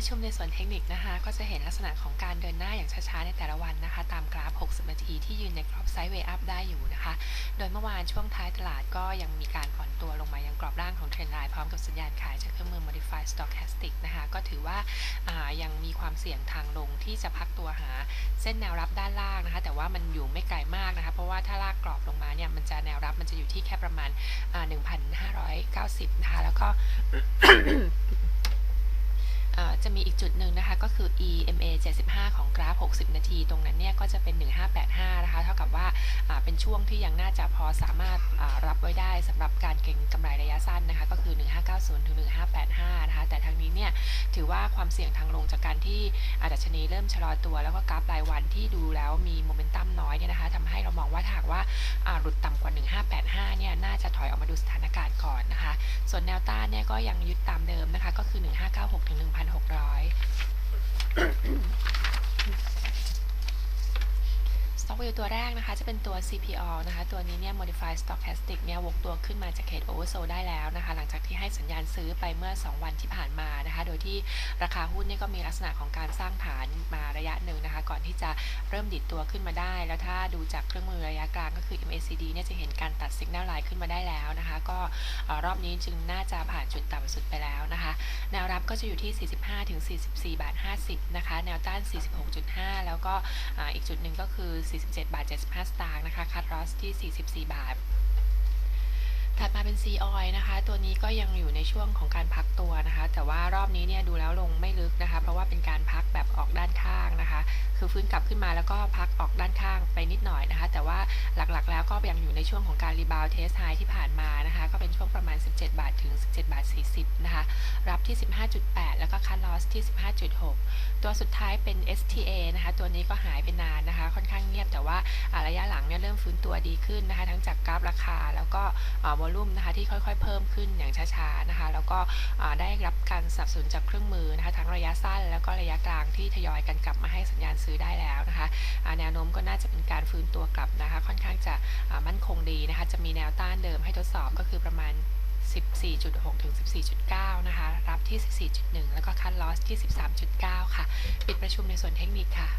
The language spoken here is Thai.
ประชุมในส่วนเทคนิคนะคะ ก็จะเห็นลักษณะของการเดินหน้าอย่างช้าๆ ในแต่ละวันนะคะ ตามกราฟ 60 นาทีที่ยืนในกรอบไซด์เวย์อัพได้อยู่นะคะ โดยเมื่อวานช่วงท้ายตลาดก็ยังมีการอ่อนตัวลงมายังกรอบล่างของเทรนด์ไลน์พร้อมกับสัญญาณขายจากเครื่องมือ Modified Stochastic นะคะ ก็ถือว่าายังมีความเสี่ยงทางลงที่จะพักตัวหาเส้นแนวรับด้านล่างนะคะ แต่ว่ามันอยู่ไม่ไกลมากนะคะ เพราะว่าถ้าลากกรอบลงมาเนี่ยมันจะแนวรับมันจะอยู่ที่แค่ประมาณ1,590นะคะแล้วก็ จะมีอีกจุดหนึ่งนะคะก็คือ EMA 75 ของกราฟ 60 นาที ตรงนั้นเนี่ยก็จะเป็น 1585 นะคะ เท่ากับว่าเป็นช่วงที่ยังน่าจะพอสามารถรับไว้ได้สำหรับการเก็งกำไรระยะสั้นนะคะก็คือ 1590 ถึง 1585 นะคะ แต่ทางนี้เนี่ยถือว่าความเสี่ยงทางลงจากการที่อาดัชนีเริ่มชะลอตัวแล้วก็กราฟรายวันที่ดูแล้วมีโมเมนตัมน้อยเนี่ยนะคะทำให้เรามอง ส่วนแนวต้านเนี่ยก็ยังยึดตามเดิมนะคะ ก็คือ 1596ถึง1,600 ตัวแรกนะคะจะเป็นตัว CPO นะคะ ตัวนี้เนี่ย Modified Stochastic เนี่ย วกตัวขึ้นมาจากเขต Oversold ได้แล้วนะคะ หลังจากที่ให้สัญญาณซื้อไปเมื่อ 2 วันที่ผ่านมานะคะ โดยที่ราคาหุ้นเนี่ยก็มีลักษณะของการสร้างฐานมาระยะหนึ่งนะคะ ก่อนที่จะเริ่มดิดตัวขึ้นมาได้ แล้วถ้าดูจากเครื่องมือระยะกลางก็คือ MACD เนี่ยจะเห็นการตัด Signal Line ขึ้นมาได้แล้วนะคะ ก็รอบนี้จึงน่าจะผ่านจุดต่ำสุดไปแล้วนะคะ แนวรับก็จะอยู่ที่ 45-44บาท50นะคะ แนวต้าน 46.5 แล้วก็อีกจุดหนึ่งก็คือ 47บาท 75 สตางค์นะคะคัดลอสที่ 44 บาท ถัดมาเป็น C oil นะคะ ตัวนี้ก็ยังอยู่ในช่วงของการพักตัวนะคะ แต่ว่ารอบนี้เนี่ยดูแล้วลงไม่ลึกนะคะ เพราะว่าเป็นการพักแบบออกด้านข้างนะคะ คือฟื้นกลับขึ้นมาแล้วก็พักออกด้านข้างไปนิดหน่อยนะคะ แต่ว่าหลักๆแล้วก็ยังอยู่ในช่วงของการรีบาวเทสไฮที่ผ่านมานะคะ ก็เป็นช่วงประมาณ 17 บาทถึง 17 บาท 40 นะคะ รับที่ 15.8 แล้วก็คั t ลอสที่ 15.6 ตัวสุดท้ายเป็น STA นะคะ ตัวนี้ก็หายไปนานนะคะ ค่อนข้าง ระยะหลังเนี่ยเริ่มฟื้นตัวดีขึ้นนะคะ ทั้งจากกราฟราคาแล้วก็วอลลุ่มนะคะที่ค่อยๆ เพิ่มขึ้นอย่างช้าๆนะคะ แล้วก็ได้รับการสนับสนุนจากเครื่องมือนะคะทั้งระยะสั้น แล้วก็ระยะกลางที่ทยอยกันกลับมาให้สัญญาณซื้อได้แล้วนะคะแนวโน้มก็น่าจะเป็นการฟื้นตัวกลับนะคะ ค่อนข้างจะมั่นคงดีนะคะ จะมีแนวต้านเดิมให้ทดสอบก็คือประมาณ14.6 ถึง 14.9 นะคะ รับที่ 14.1 แล้วก็คัดลอสที่ 13.9 ค่ะ ปิดประชุมในส่วนเทคนิคค่ะ